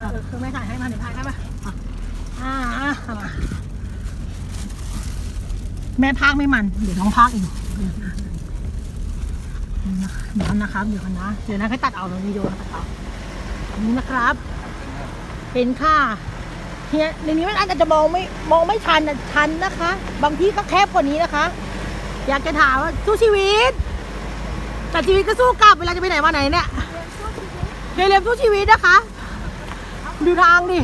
เออคือไม่ถ่ายให้มาเดี๋ยวถ่ายให้มาอะอ่าอะเอามาแม่พากไม่มัน เดี๋ยวน้องพากเองเดี๋ยวนะครับ เดี๋ยวกันนะ เดี๋ยวนะให้ตัดเอาในวิดีโอนะตัดเอาอันนี้นะครับ เป็นค่าเฮียในนี้มันอาจจะมองไม่มองไม่ชันนะชันนะคะ บางที่ก็แคบกว่านี้นะคะ อยากจะถามว่าสู้ชีวิต แต่ชีวิตก็สู้กลับเวลาจะไปไหนมาไหนเนี่ยเฮียเรียมสู้ชีวิตนะคะ ดูทางดิ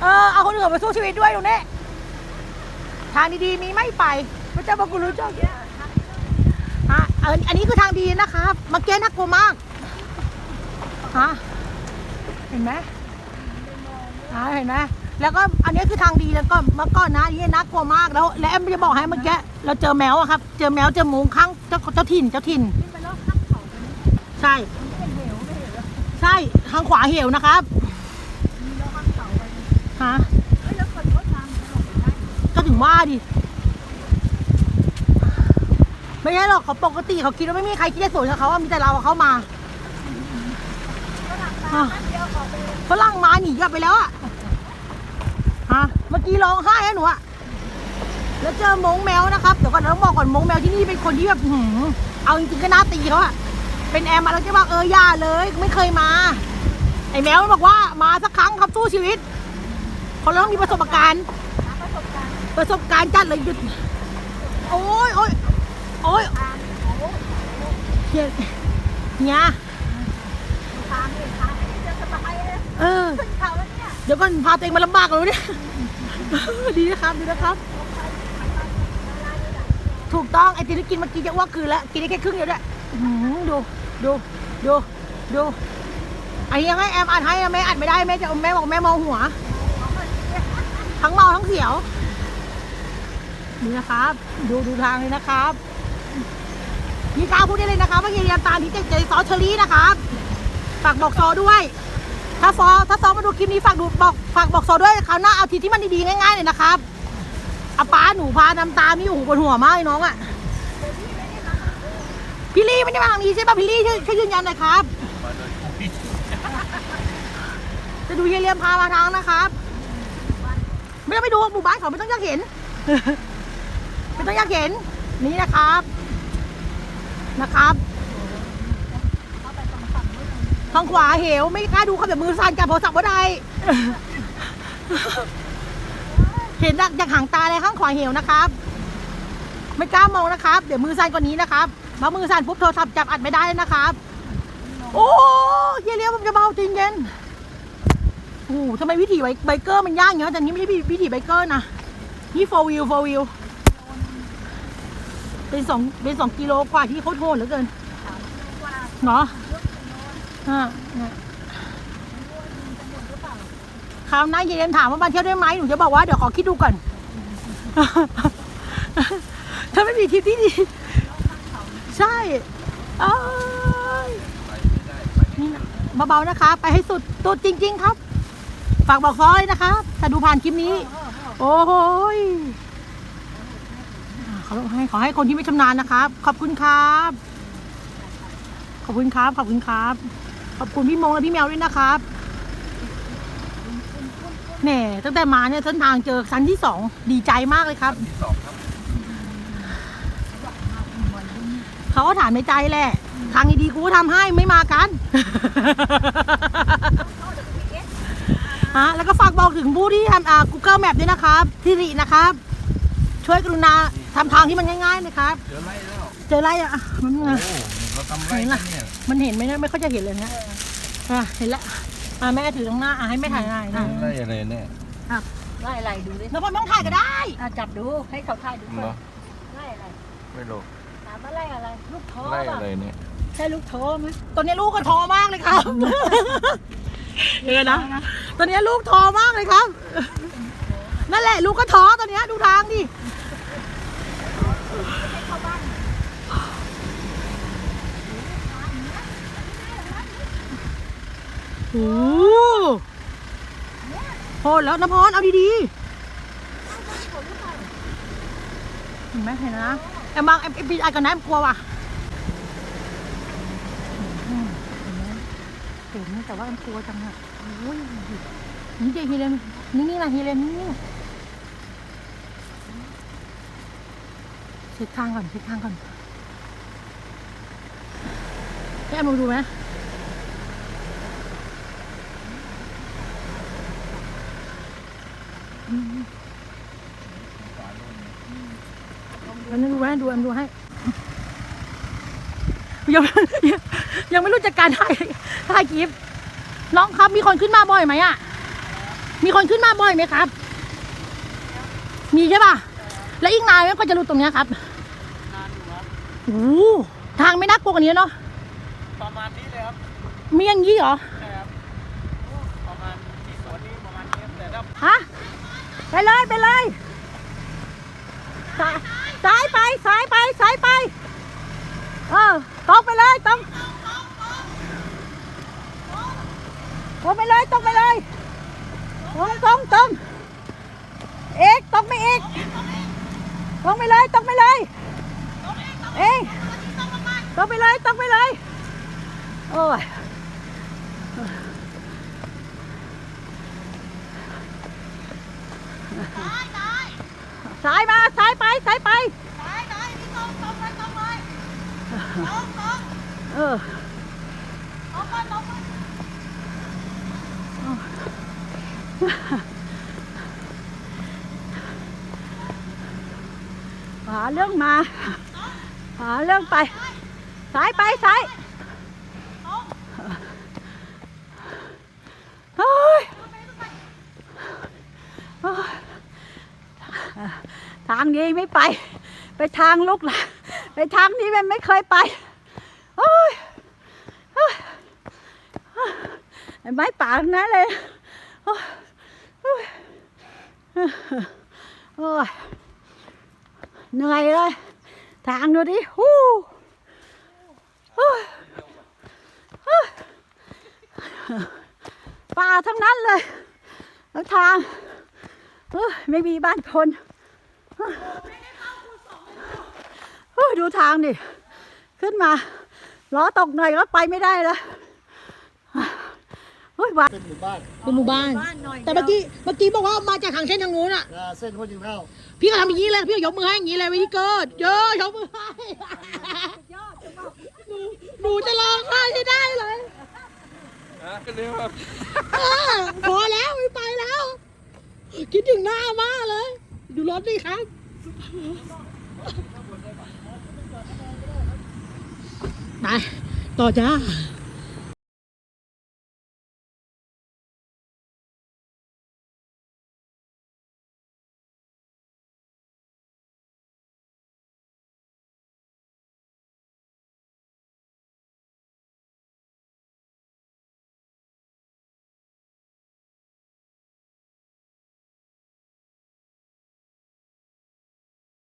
เออ เอาคนอื่นไปสู้ชีวิตด้วยตรงนี้ ทางดีๆมีไม่ไปพระเจ้าบอกกุรู้เจ้าฮะเอออันนี้คือทางดีนะคะมาเก้น่ากลัวมาก ฮะ เห็นไหมฮะเห็นไหมแล้วก็อันนี้คือทางดีแล้วก็เมื่อก่อนนะอันนี่น่ากลัวมากแล้ว แล้วแอมจะบอกให้เมื่อกี้เราเจอแมวอะครับ เจอแมวเจอหมูข้างเจ้าเจ้าถิ่นเจ้าถิ่นใช่ใช่ทางขวาเหวนะครับ ฮะก็ถึงว่าดิ ไม่ใช่หรอกเขาปกติเขาคิดว่าไม่มีใครคิดจะสวนกับเขาว่ามีแต่เราอะเข้ามาอะฝรั่งมาหนีกลับไปแล้วอะฮะ เมื่อกี้ร้องไห้อะหนูอะแล้วเจอมงแมวนะครับ เดี๋ยวก่อนต้องบอกก่อนมงแมวที่นี่เป็นคนที่แบบอื้อหือเอาจริงๆก็น่าตีเขาอะเป็นแอมมาแล้วจะบอกเออย่าเลย ไม่เคยมา ไอ้แมวมันบอกว่ามาสักครั้งครับสู้ชีวิตคน เราต้องมีประสบการณ์ ประสบการณ์จัดเลยหยุด โอ้ยโอ้ยโอ้ยเฮียเนี่ยเออเดี๋ยวก่อนพาตัวเองมาลำบากเลยเนี่ย ดีนะครับดีนะครับ ถูกต้องไอ้ที่ได้กินเมื่อกี้จะอ้วกคืนแล้วกินได้แค่ครึ่งเดียวด้วยอื้อหือดูดูดูดูอันนี้ยังให้แอมอัดให้แม่อัดไม่ได้แม่จะแม่บอกแม่เมาหัว ทั้งเมาทั้งเสียวนี่นะครับ ดูดูทางเลยนะครับมีกล้าพูดได้เลยนะครับว่าเฮียเรียนตามที่เจซอสเชอรี่นะครับฝากบอกซอด้วย ถ้าซอถ้าซอมาดูคลิปนี้ฝากดูบอกฝากบอกซอด้วยคราวหน้าเอาทีที่มันดีๆง่ายๆเลยนะครับอาป้าหนูพาน้ำตานี่โอ้โหปวดหัวมากเลยน้องอะพี่ลี่ไม่ได้มาทางนี้ใช่ป่ะพี่ลี่ช่วยช่วยยืนยันหน่อยครับ จะดูเฮียเรียมพามาทางนะครับ ไม่ต้องไปดูหมู่บ้านเขาไม่ต้องอยากเห็น ไม่ต้องอยากเห็น นี่นะครับ นะครับทางขวาเหว ไม่กล้าดูเขาแบบมือสั่นจับโทรศัพท์ว่าใดเห็นจากจากหางตาเลยข้างขวาเหวนะครับ ไม่กล้ามองนะครับ เดี๋ยวมือสั่นกว่านี้นะครับมามือสั่นปุ๊บโทรศัพท์จับอัดไม่ได้เลยนะครับ โอ้เฮียเลี้ยวผมจะเบาจริงเย็นโอ้โหทำไมวิถีไบเกอร์มันยากอย่างเงี้ยแต่นี่ไม่ใช่วิถีไบเกอร์นะ นี่โฟวิวโฟวิวเป็นสองเป็นสองกิโลกว่าที่เขาโทษเหลือเกินเนาะอ่าเนี่ยคราวหน้าเย็นถามว่ามาเที่ยวได้ไหมหนูจะบอกว่าเดี๋ยวขอคิดดูก่อน ถ้าไม่มีทริปที่ดี ใช่เอ้ยนี่นะเบาๆนะคะ ไปให้สุดตัวจริง ๆ ครับ ฝากบอกซอยนะครับถ้าดูผ่านคลิปนี้ โอ้โหยขอให้ขอให้คนที่ไม่ชำนาญนะครับ ขอบคุณครับ ขอบคุณครับ ขอบคุณครับ ขอบคุณพี่มงและพี่แมวด้วยนะครับแหน่ตั้งแต่มาเนี่ยเส้นทางเจอชั้นที่สองดีใจมากเลยครับ ที่สองครับเขาก็ถามในใจแหละ ทางดีๆกูก็ทำให้ไม่มากัน ฮะแล้วก็ฝากบอกถึงผู้ที่ทำอ่า Google Map ด้วยนะครับที่รินะครับ ช่วยกรุณาทำทางที่มันง่ายๆนะครับเจอไล่แล้วเจออะไรอะมันโอ้เราทำไร่กันเนี่ยมันเห็นไหมเนี่ยไม่ค่อยจะเห็นเลยนะอะเห็นละอะแม่ถือตรงหน้าอะให้แม่ถ่ายหน่อยนะไล่อะไรเนี่ยไล่อะไรดูดิแล้วพอต้องถ่ายก็ได้อะจับดูให้เขาถ่ายดูก่เหรออนไล่อะไรไม่รู้ถามว่าไล่อะไร ลูกท้อไล่ป่ะอะไรเนี่ย ใช่ลูกท้อไหมตอนนี้ลูกก็ท้อมากเลยครับ เออนะตอนนี้ลูกท้อมากเลยครับ นั่นแหละลูกก็ท้อตอนนี้ดูทางดิโอ้โหโหดแล้วน้ำพรเอาดีๆเห็นไหมเห็นนะแอมบางแอมแอมปีไอกันนะแอมกลัวว่ะ เห็นแต่ว่ามันกลัวจังอะโอ้ยนี่เด็กฮีเลนนี่นี่นะฮีเลนนี่นี่เช็คข้างก่อนเช็คข้างก่อนแกมาดูไหมอืมมันดูให้ดูอันดูให้ ยังยังยังไม่รู้จักการถ่ายถ่ายคลิป น้องครับมีคนขึ้นมาบ่อยไหมอะ มีคนขึ้นมาบ่อยไหมครับ มีใช่ป่ะ แล้วอีกนานไหมก็จะรู้ตรงเนี้ยครับโอ้โหทางไม่น่ากลัวกว่านี้เนาะ ประมาณนี้เลยครับมีอย่างนี้เหรอ ใช่ครับประมาณที่สวนนี้ประมาณนี้แต่ถ้าฮะ ไปเลย ไปเลยซ้ายซ้ายไปซ้ายไปซ้ายไป เออ ตรงไปเลยตรงตรงไปเลยตรงไปเลยตรงตรงตรงเอกตรงไปอีกตรงไปเลยตรงไปเลยเอ้ยตรงไปเลยตรงไปเลยโอ้ยซ้ายมาซ้ายไปซ้ายไป เออหาเรื่องมาหาเรื่องไปซ้ายไปซ้ายโอ้ยโอ้ยทางนี้ไม่ไป ไปทางลุกละ ไปทางนี้มันไม่เคยไปโอ้ยโอ้ยไอ้ไม้ป่าทั้งนั้นเลยโอ้ยโอ้ยเหนื่อยเลยทางดูดิฮู้ป่าทั้งนั้นเลย แล้วทางไม่มีบ้านคน ยดูทางดิ ขึ้นมาล้อตกหน่อยก็ไปไม่ได้แล้วเฮ้ยบ้านเป็นหมู่บ้านเป็นหมู่บ้านบ้านหน่อยแต่เมื่อกี้เมื่อกี้บอกว่ามาจากทางเส้นทางนู้นอะอ่าเส้นพระจิงเท่าพี่ก็ทำอย่างนี้เลยพี่ก็ยกมือให้อย่างนี้เลยวิธีเกิดเยอะยกมือให้ยอดจะบอกหนูหนูจะร้องไห้ให้ได้เลยอะก็เรียกว่าเออพอแล้วไม่ไปแล้ว คิดถึงหน้ามาเลย ดูรถดิครับ ไปต่อจ้า